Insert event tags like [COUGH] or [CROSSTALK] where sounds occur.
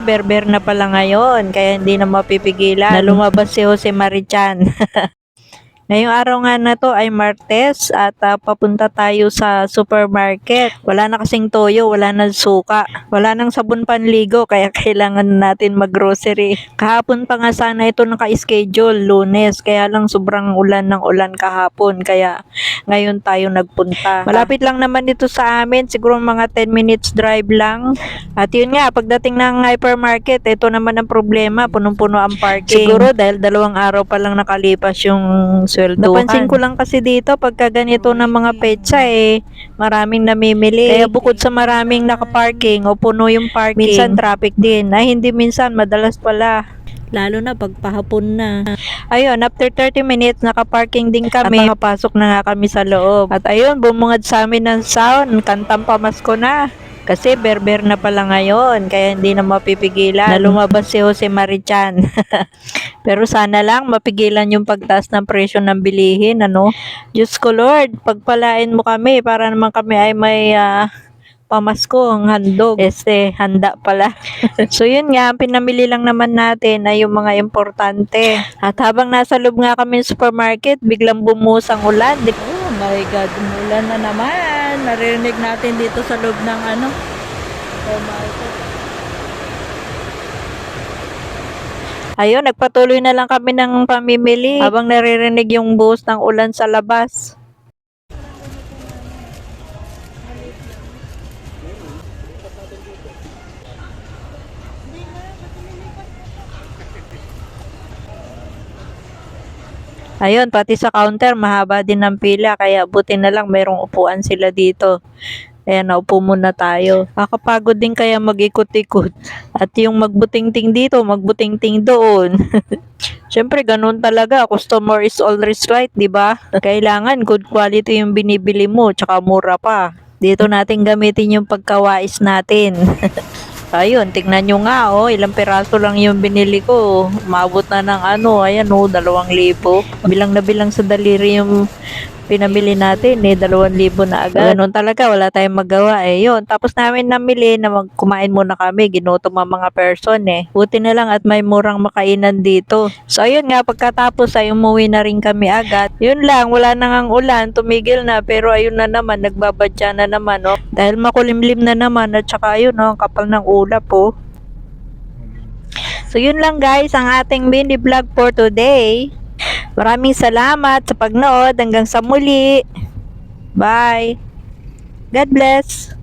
Berber na pala ngayon, kaya hindi na mapipigilan na lumabas si Jose Marichan. [LAUGHS] Ngayong araw nga na to ay Martes at ah, papunta tayo sa supermarket. Wala na kasing toyo, wala na suka, wala nang sabon panligo kaya kailangan natin maggrocery. Kahapon pa nga sana ito naka-schedule, lunes, kaya lang sobrang ulan ng ulan kahapon kaya ngayon tayo nagpunta. Malapit lang naman dito sa amin, siguro mga 10 minutes drive lang. At yun nga, pagdating ng hypermarket, ito naman ang problema, punong-puno ang parking. Siguro dahil dalawang araw pa lang nakalipas yung swelduhan. Napansin ko lang kasi dito, pagka ganito ng mga petsa eh, maraming namimili. Kaya bukod sa maraming nakaparking o puno yung parking, minsan traffic din. Ay, hindi minsan, madalas pala. Lalo na pag pahapon na. Ayun, after 30 minutes, nakaparking din kami. At nakapasok na nga kami sa loob. At ayun, bumungad sa amin ng sound. Kantang pamasko na. Kasi berber na pala ngayon, kaya hindi na mapipigilan na lumabas si Jose Marichan. [LAUGHS] Pero sana lang mapigilan yung pagtaas ng presyo ng bilihin, ano? Diyos ko Lord, pagpalain mo kami para naman kami ay may ah, pamasko ang handog. Este, handa pala. [LAUGHS] so yun nga, ang pinamili lang naman natin ay yung mga importante. At habang nasa loob nga kami sa supermarket, biglang bumuhos ang ulan. Oh my God, umulan na naman. Naririnig natin dito sa loob ng ano. Oh my God. Ayun, nagpatuloy na lang kami ng pamimili habang naririnig yung buhos ng ulan sa labas. Ayun, pati sa counter, mahaba din ang pila, kaya buti na lang mayroong upuan sila dito. Kaya naupo muna tayo. Nakakapagod din kaya mag-ikot-ikot. At yung magbutingting dito, magbutingting doon. [LAUGHS] Siyempre, ganun talaga. Customer is always right, di ba? Kailangan good quality yung binibili mo, tsaka mura pa. Dito natin gamitin yung pagkawais natin. [LAUGHS] Ayun, tignan nyo nga, oh, ilang peraso lang yung binili ko. Umabot na ng ano, ayan, oh, dalawang libo. Bilang na bilang sa daliri yung pinamili natin, eh, dalawang libo na agad. Ganun talaga, wala tayong magawa, eh, yun. Tapos namin namili na mag- kumain muna kami, ginutom ang mga person, eh. Buti na lang at may murang makainan dito. So, ayun nga, pagkatapos ay umuwi na rin kami agad. Yun lang, wala na ngang ulan, tumigil na, pero ayun na naman, nagbabadya na naman, oh. Dahil makulimlim na naman, at saka ayun, oh, ang kapal ng ulap, oh. So, yun lang guys, ang ating mini vlog for today. Maraming salamat sa pagnood. Hanggang sa muli. Bye. God bless.